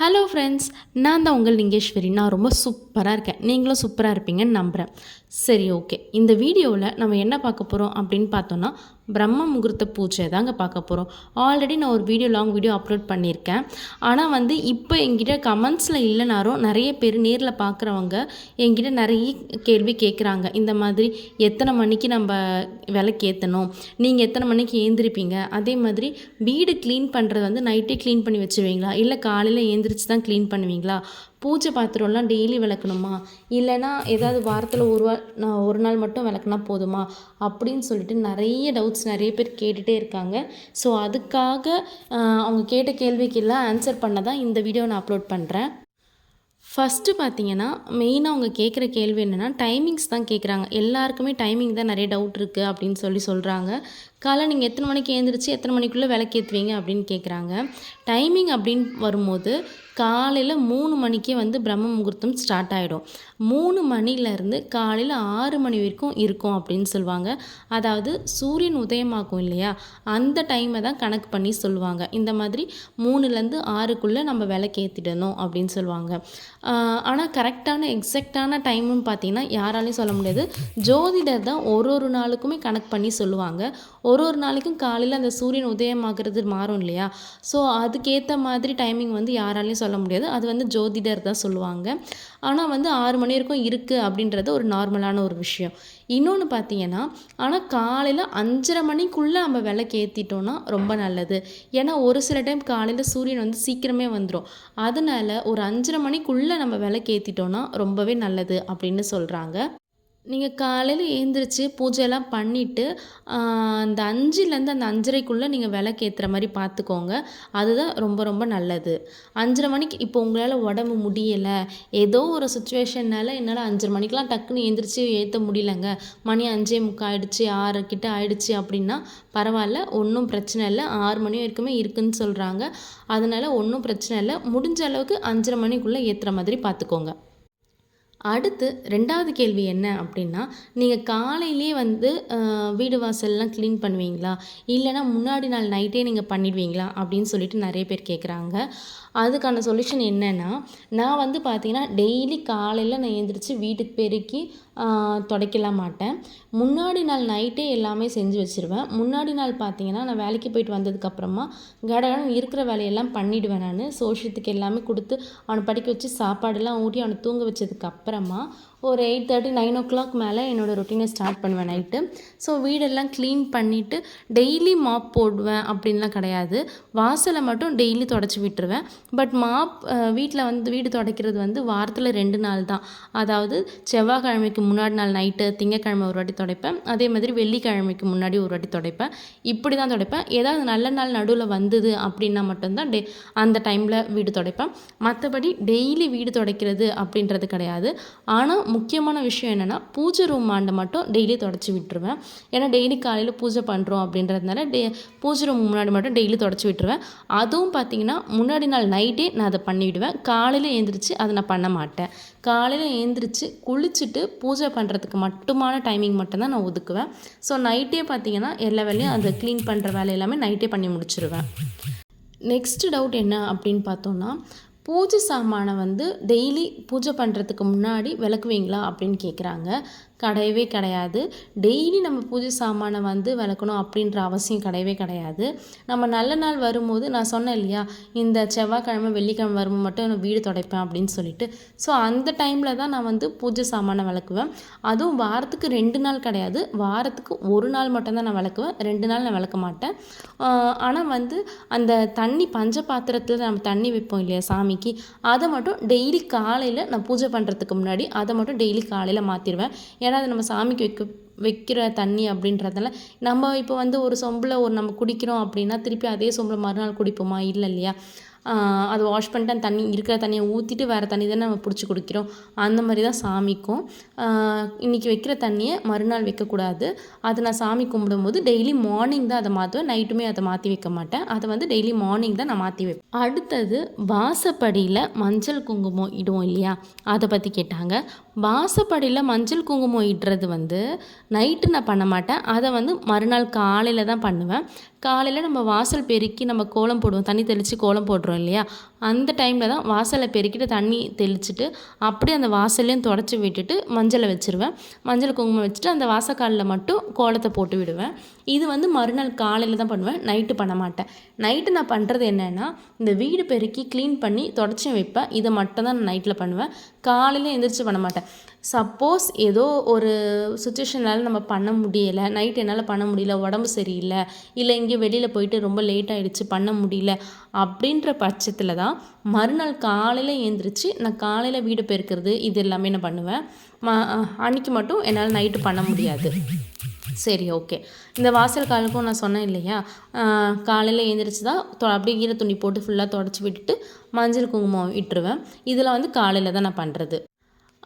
Hello friends நான் தான் உங்கள் லிங்கேஸ்வரி. நான் ரொம்ப சூப் சூப்பராக இருக்கேன். நீங்களும் சூப்பராக இருப்பீங்கன்னு நம்புகிறேன் சரி ஓகே இந்த வீடியோவில் நம்ம என்ன பார்க்க போகிறோம் அப்படின்னு பார்த்தோன்னா பிரம்ம முகூர்த்த பூஜை தாங்க பார்க்க போகிறோம் ஆல்ரெடி நான் ஒரு வீடியோ லாங் வீடியோ அப்லோட் பண்ணியிருக்கேன். ஆனால் வந்து இப்போ என்கிட்ட கமெண்ட்ஸில் இல்லைனாரும் நிறைய பேர் நேரில் பார்க்குறவங்க என்கிட்ட நிறைய கேள்வி கேட்குறாங்க. இந்த மாதிரி எத்தனை மணிக்கு நம்ம விளக்கேற்றணும் நீங்கள் எத்தனை மணிக்கு ஏந்திருப்பீங்க? அதே மாதிரி வீடு க்ளீன் பண்ணுறது வந்து நைட்டே க்ளீன் பண்ணி வச்சுருவீங்களா? இல்லை காலையில் ஏந்திரிச்சு தான் க்ளீன் பண்ணுவீங்களா? பூஜை பாத்திரம்லாம் டெய்லி விளக்கு விளக்கணுமா? இல்லைனா ஏதாவது வாரத்தில் ஒரு வா ஒரு நாள் மட்டும் விளக்குனா போதுமா? அப்படின்னு சொல்லிட்டு நிறைய டவுட்ஸ் நிறைய பேர் கேட்டுகிட்டே இருக்காங்க. ஸோ அதுக்காக அவங்க கேட்ட கேள்விக்கெல்லாம் ஆன்சர் பண்ண தான் இந்த வீடியோ நான் அப்லோட் பண்ணுறேன் ஃபஸ்ட்டு பார்த்தீங்கன்னா மெயினாக அவங்க கேட்குற கேள்வி என்னென்னா டைமிங்ஸ் தான் கேட்குறாங்க எல்லாருக்குமே டைமிங் தான் நிறைய டவுட் இருக்குது அப்படின்னு சொல்லி சொல்கிறாங்க காலை நீங்கள் எத்தனை மணிக்கு எழுந்திரிச்சு எத்தனை மணிக்குள்ளே விளக்கேற்றுவீங்க அப்படின்னு கேட்குறாங்க டைமிங் அப்படின்னு வரும்போது காலையில் மூணு மணிக்கே வந்து பிரம்ம முகூர்த்தம் ஸ்டார்ட் ஆகிடும் மூணு மணிலேருந்து காலையில் ஆறு மணி வரைக்கும் இருக்கும் அப்படின்னு சொல்லுவாங்க. அதாவது சூரியன் உதயமாகும் இல்லையா? அந்த டைமை தான் கணக்கு பண்ணி சொல்லுவாங்க. இந்த மாதிரி மூணுலேருந்து ஆறுக்குள்ளே நம்ம விளக்கேற்றிடணும் அப்படின்னு சொல்லுவாங்க. ஆனால் கரெக்டான எக்ஸாக்டான டைமுன்னு பார்த்தீங்கன்னா யாராலையும் சொல்ல முடியாது. ஜோதிடர் தான் ஒரு ஒரு நாளுக்குமே கணக்கு பண்ணி சொல்லுவாங்க. ஒரு ஒரு நாளைக்கும் காலையில் அந்த சூரியன் உதயமாகிறது மாறும் இல்லையா? ஸோ அதுக்கேற்ற மாதிரி டைமிங் வந்து யாராலையும் சொல்ல முடியாது. அது வந்து ஜோதிடர் தான் சொல்லுவாங்க. ஆனால் வந்து ஆறு மணி வரைக்கும் இருக்குது அப்படின்றது ஒரு நார்மலான ஒரு விஷயம். இன்னொன்று பார்த்தீங்கன்னா ஆனால் காலையில் அஞ்சரை மணிக்குள்ளே நம்ம விளக்கு ஏற்றிட்டோன்னா ரொம்ப நல்லது. ஏன்னா ஒரு சில டைம் காலையில் சூரியன் வந்து சீக்கிரமே வந்துடும் அதனால ஒரு அஞ்சரை மணிக்குள்ளே நம்ம விளக்கு ஏற்றிட்டோன்னா ரொம்பவே நல்லது அப்படின்னு சொல்கிறாங்க நீங்கள் காலையில் எழுந்திரிச்சு பூஜையெல்லாம் பண்ணிவிட்டு அந்த அஞ்சுலேருந்து அந்த அஞ்சரைக்குள்ளே நீங்கள் விளக்கு ஏற்றுற மாதிரி பார்த்துக்கோங்க அதுதான் ரொம்ப ரொம்ப நல்லது. அஞ்சரை மணிக்கு இப்போ உங்களால் உடம்பு முடியலை. ஏதோ ஒரு சுச்சுவேஷன்னால என்னால் அஞ்சரை மணிக்கெலாம் டக்குன்னு எழுந்திரிச்சு ஏற்ற முடியலங்க. மணி அஞ்சே முக்கால் ஆயிடுச்சு ஆறு கிட்ட ஆயிடுச்சு அப்படின்னா பரவாயில்ல ஒன்றும் பிரச்சனை இல்லை. ஆறு மணி வரைக்குமே இருக்குன்னு சொல்கிறாங்க அதனால் ஒன்றும் பிரச்சனை இல்லை. முடிஞ்ச அளவுக்கு அஞ்சரை மணிக்குள்ளே ஏற்றுற மாதிரி பார்த்துக்கோங்க அடுத்து ரெண்டாவது கேள்வி என்ன அப்படின்னா நீங்கள் காலையிலே வந்து வீடு வாசல்லாம் க்ளீன் பண்ணுவீங்களா? இல்லைன்னா முன்னாடி நாள் நைட்டே நீங்கள் பண்ணிடுவீங்களா? அப்படின்னு சொல்லிட்டு நிறைய பேர் கேட்குறாங்க அதுக்கான சொல்யூஷன் என்னென்னா நான் வந்து பார்த்தீங்கன்னா டெய்லி காலையில் நான் எழுந்திரிச்சி வீட்டுக்கு பெருக்கி துடைக்கலாம் மாட்டேன். முன்னாடி நாள் நைட்டே எல்லாமே செஞ்சு வச்சுருவேன். முன்னாடி நாள் பார்த்தீங்கன்னா நான் வேலைக்கு போயிட்டு வந்ததுக்கப்புறமா கடகடன் இருக்கிற வேலையெல்லாம் பண்ணிவிடுவேன் நான். சோஷியத்துக்கு எல்லாமே கொடுத்து அவனை படிக்க வச்சு சாப்பாடெல்லாம் ஊட்டி அவனை தூங்க வச்சதுக்கப்புறமா ஒரு eight thirty nine o'clock மேலே என்னோடய ரொட்டீனை ஸ்டார்ட் பண்ணுவேன் நைட்டு ஸோ வீடெல்லாம் க்ளீன் பண்ணிவிட்டு டெய்லி மாப் போடுவேன் அப்படின்லாம் கிடையாது. வாசலை மட்டும் டெய்லி தொடச்சி விட்டுருவேன். பட் மாப் வீட்டில் வந்து வீடு துடைக்கிறது வந்து வாரத்தில் ரெண்டு நாள் தான். அதாவது செவ்வாய்க்கிழமைக்கு முன்னாடி நாள் நைட்டு திங்கக்கிழமை ஒரு வாட்டி துடைப்பேன். அதே மாதிரி வெள்ளிக்கிழமைக்கு முன்னாடி ஒரு வாட்டி துடைப்பேன். இப்படி தான் துடைப்பேன். ஏதாவது நல்ல நாள் நடுவில் வந்தது அப்படின்னா மட்டும்தான் டே அந்த டைமில் வீடு துடைப்பேன். மற்றபடி டெய்லி வீடு துடைக்கிறது அப்படின்றது கிடையாது. ஆனால் முக்கியமான விஷயம் என்னென்னா பூஜை ரூம் ஆண்டை மட்டும் டெய்லி தொடச்சி விட்டுருவேன். ஏன்னா டெய்லி காலையில் பூஜை பண்ணுறோம் அப்படின்றதுனால டே பூஜை ரூம் முன்னாடி மட்டும் டெய்லி தொடச்சி விட்டுருவேன். அதுவும் பார்த்தீங்கன்னா முன்னாடி நாள் நைட்டே நான் அதை பண்ணிவிடுவேன் காலையில் எழுந்திரிச்சு அதை நான் பண்ண மாட்டேன். காலையில் எழுந்திரிச்சு குளிச்சுட்டு பூஜை பண்ணுறதுக்கு மட்டுமான டைமிங் மட்டும்தான் நான் ஒதுக்குவேன். ஸோ நைட்டே பார்த்தீங்கன்னா எல்லா வேலையும் அந்த க்ளீன் பண்ணுற வேலை எல்லாமே நைட்டே பண்ணி முடிச்சிருவேன். நெக்ஸ்ட் டவுட் என்ன அப்படின்னு பார்த்தோன்னா பூஜை சாமானை வந்து டெய்லி பூஜை பண்ணுறதுக்கு முன்னாடி விளக்குவீங்களா அப்படின்னு கேட்குறாங்க கிடையவே கிடையாது. டெய்லி நம்ம பூஜை சாமானை வந்து விளக்கணும் அப்படின்ற அவசியம் கிடையவே கிடையாது. நம்ம நல்ல நாள் வரும்போது நான் சொன்னேன் இல்லையா இந்த செவ்வாய்க்கிழமை வெள்ளிக்கிழமை வரும்போது மட்டும் நான் வீடு துடைப்பேன் அப்படின்னு சொல்லிட்டு. ஸோ அந்த டைமில் தான் நான் வந்து பூஜை சாமானை விளக்குவேன். அதுவும் வாரத்துக்கு ரெண்டு நாள் கிடையாது. வாரத்துக்கு ஒரு நாள் மட்டும்தான் நான் விளக்குவேன். ரெண்டு நாள் நான் விளக்க மாட்டேன். ஆனால் வந்து அந்த தண்ணி பஞ்ச பாத்திரத்தில் நம்ம தண்ணி வைப்போம் இல்லையா சாமிக்கு அதை மட்டும் டெய்லி காலையில் நான் பூஜை பண்ணுறதுக்கு முன்னாடி அதை மட்டும் டெய்லி காலையில் மாற்றிடுவேன் ஏன்னா அது நம்ம சாமிக்கு வைக்க வைக்கிற தண்ணி அப்படின்றதால நம்ம இப்போ வந்து ஒரு சொம்பில் ஒரு நம்ம குடிக்கிறோம் அப்படின்னா திருப்பி அதே சொம்பில் மறுநாள் குடிப்போமா? இல்லை இல்லையா? அது அதை வாஷ் பண்ணிட்டு அந்த தண்ணி இருக்கிற தண்ணியை ஊற்றிட்டு வேறு தண்ணி தானே நம்ம பிடிச்சி குடிக்கிறோம். அந்த மாதிரி தான் சாமிக்கும். இன்றைக்கி இன்னைக்கு வைக்கிற தண்ணியை மறுநாள் வைக்கக்கூடாது. அது நான் சாமி கும்பிடும்போது டெய்லி மார்னிங் தான் அதை மாற்றுவேன். நைட்டுமே அதை மாற்றி வைக்க மாட்டேன். அதை வந்து டெய்லி மார்னிங் தான் நான் மாற்றி வைப்பேன். அடுத்தது வாசப்படியில் மஞ்சள் குங்குமம் இடுவோம் இல்லையா? அதை பற்றி கேட்டாங்க. வாசப்படியில் மஞ்சள் குங்குமம் இடுறது வந்து நைட்டு நான் பண்ண மாட்டேன். அதை வந்து மறுநாள் காலையில் தான் பண்ணுவேன். காலையில் நம்ம வாசல் பெருக்கி நம்ம கோலம் போடுவோம். தண்ணி தெளித்து கோலம் போடுறோம் இல்லையா? அந்த டைமில் தான் வாசலை பெருக்கிட்டு தண்ணி தெளிச்சுட்டு அப்படியே அந்த வாசல்லையும் தொடச்சி விட்டுட்டு மஞ்சளை வச்சுருவேன். மஞ்சள் குங்குமம் வச்சுட்டு அந்த வாசக்காலில் மட்டும் கோலத்தை போட்டு விடுவேன். இது வந்து மறுநாள் காலையில் தான் பண்ணுவேன். நைட்டு பண்ண மாட்டேன். நைட்டு நான் பண்ணுறது என்னென்னா இந்த வீடு பெருக்கி க்ளீன் பண்ணி தொடச்சி வைப்பேன். இதை மட்டும் தான் நான் நைட்டில் பண்ணுவேன். காலையில் எந்திரிச்சு பண்ண மாட்டேன். சப்போஸ் ஏதோ ஒரு சுச்சுவேஷனால் நம்ம பண்ண முடியலை. நைட் என்னால் பண்ண முடியல. உடம்பு சரியில்லை. இல்லை எங்கேயோ வெளியில் போயிட்டு ரொம்ப லேட் ஆகிடுச்சு பண்ண முடியல. அப்படின்ற பட்சத்தில் தான் மறுநாள் காலையில் ஏந்திரிச்சு நான் காலையில் வீடு பெருக்கிறது இது எல்லாமே நான் பண்ணுவேன். ம அன்றைக்கி மட்டும் என்னால் நைட்டு பண்ண முடியாது. சரி ஓகே இந்த வாசல் காலுக்கும் நான் சொன்னேன் இல்லையா? காலையில் எழுந்திரிச்சு தான் அப்படியே ஈர துணி போட்டு ஃபுல்லாக தொடச்சி விட்டுட்டு மஞ்சள் குங்குமம் இட்டுருவேன். இதில் வந்து காலையில் தான் நான் பண்ணுறது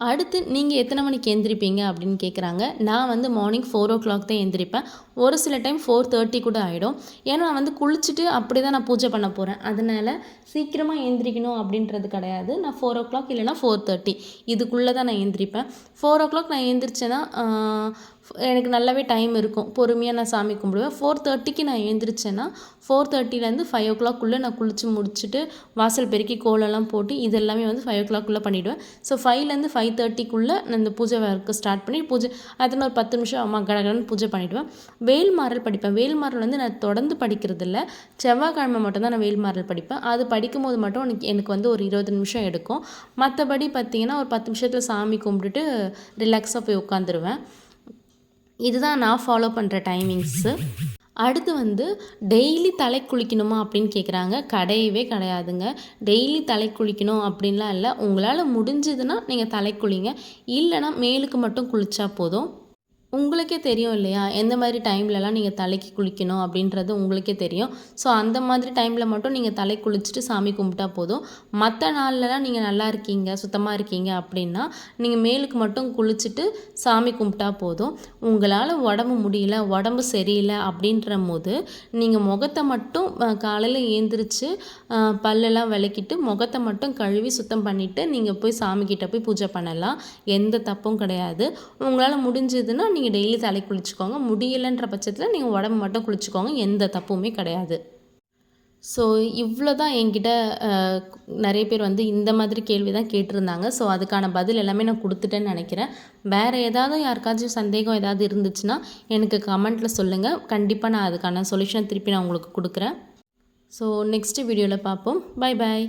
அடுத்து நீங்கள் எத்தனை மணிக்கு எந்திரிப்பீங்க அப்படின்னு கேட்குறாங்க நான் வந்து மார்னிங் ஃபோர் ஓ கிளாக் தான் எந்திரிப்பேன். ஒரு சில டைம் ஃபோர் தேர்ட்டி கூட ஆகிடும் ஏன்னா நான் வந்து குளிச்சுட்டு அப்படி தான் நான் பூஜை பண்ண போகிறேன் அதனால் சீக்கிரமாக எந்திரிக்கணும் அப்படின்றது கிடையாது. நான் ஃபோர் ஓ கிளாக் இல்லைனா ஃபோர் தேர்ட்டி இதுக்குள்ளே தான் நான் எந்திரிப்பேன். ஃபோர் ஓ கிளாக் நான் எந்திரிச்சேன்னா எனக்கு நல்லாவே டைம் இருக்கும். பொறுமையாக நான் சாமி கும்பிடுவேன். ஃபோர் தேர்ட்டிக்கு நான் எழுந்திரிச்சேன்னா ஃபோர் தேர்ட்டிலேருந்து ஃபைவ் ஓ கிளாக்குள்ளே நான் குளித்து முடிச்சுட்டு வாசல் பெருக்கி கோலெல்லாம் போட்டு இதெல்லாமே வந்து ஃபைவ் ஓ கிளாக்குள்ளே பண்ணிவிடுவேன் ஸோ ஃபைவ்லேருந்து ஃபைவ் தேர்ட்டிக்குள்ளே நான் இந்த பூஜை ஒர்க்கு ஸ்டார்ட் பண்ணி பூஜை அதில் ஒரு பத்து நிமிஷம் அம்மா கடகடன்னு பூஜை பண்ணிவிடுவேன் வேல்மாறல் படிப்பேன். வேல்மாறல் வந்து நான் தொடர்ந்து படிக்கிறது இல்லை. செவ்வாய்க்கிழமை மட்டும்தான் நான் வேல்மாறல் படிப்பேன். அது படிக்கும்போது மட்டும் எனக்கு எனக்கு வந்து ஒரு இருபது நிமிஷம் எடுக்கும். மற்றபடி பார்த்திங்கன்னா ஒரு பத்து நிமிஷத்தில் சாமி கும்பிட்டுட்டு ரிலாக்ஸாக போய் உட்காந்துருவேன். இதுதான் நான் ஃபாலோ பண்ணுற டைமிங்ஸு அடுத்து வந்து டெய்லி தலை குளிக்கணுமா? அப்படின்னு கேட்குறாங்க கிடையவே கிடையாதுங்க. டெய்லி தலை குளிக்கணும் அப்படின்லாம் இல்லை. உங்களால் முடிஞ்சதுன்னா நீங்கள் தலை குளிங்க. இல்லைனா மேலுக்கு மட்டும் குளித்தா போதும். உங்களுக்கே தெரியும் இல்லையா? எந்த மாதிரி டைம்லலாம் நீங்கள் தலைக்கு குளிக்கணும் அப்படின்றது உங்களுக்கே தெரியும். ஸோ அந்த மாதிரி டைமில் மட்டும் நீங்கள் தலை குளிச்சுட்டு சாமி கும்பிட்டா போதும். மற்ற நாள்லலாம் நீங்கள் நல்லா இருக்கீங்க சுத்தமாக இருக்கீங்க அப்படின்னா நீங்கள் மேலுக்கு மட்டும் குளிச்சுட்டு சாமி கும்பிட்டா போதும். உங்களால் உடம்பு முடியல உடம்பு சரியில்லை அப்படின்ற போது நீங்கள் முகத்தை மட்டும் காலையில் ஏந்திரிச்சு பல்லெல்லாம் விளக்கிட்டு முகத்தை மட்டும் கழுவி சுத்தம் பண்ணிவிட்டு நீங்கள் போய் சாமிக்கிட்ட போய் பூஜை பண்ணலாம். எந்த தப்பும் கிடையாது. உங்களால் முடிஞ்சதுன்னா நீங்கள் டெய்லி தலை குளிச்சுக்கோங்க. முடியலைன்ற பட்சத்தில் நீங்கள் உடம்பு மட்டும் குளிச்சுக்கோங்க. எந்த தப்புமே கிடையாது. ஸோ இவ்வளோ தான் என்கிட்ட நிறைய பேர் வந்து இந்த மாதிரி கேள்வி தான் கேட்டிருந்தாங்க. ஸோ அதுக்கான பதில் எல்லாமே நான் கொடுத்துட்டேன்னு நினைக்கிறேன். வேறு ஏதாவது யாருக்காச்சும் சந்தேகம் ஏதாவது இருந்துச்சுன்னா எனக்கு கமெண்ட்டில் சொல்லுங்கள் கண்டிப்பாக நான் அதுக்கான சொல்யூஷன் திருப்பி நான் உங்களுக்கு கொடுக்குறேன். ஸோ நெக்ஸ்ட்டு வீடியோவில் பார்ப்போம். Bye bye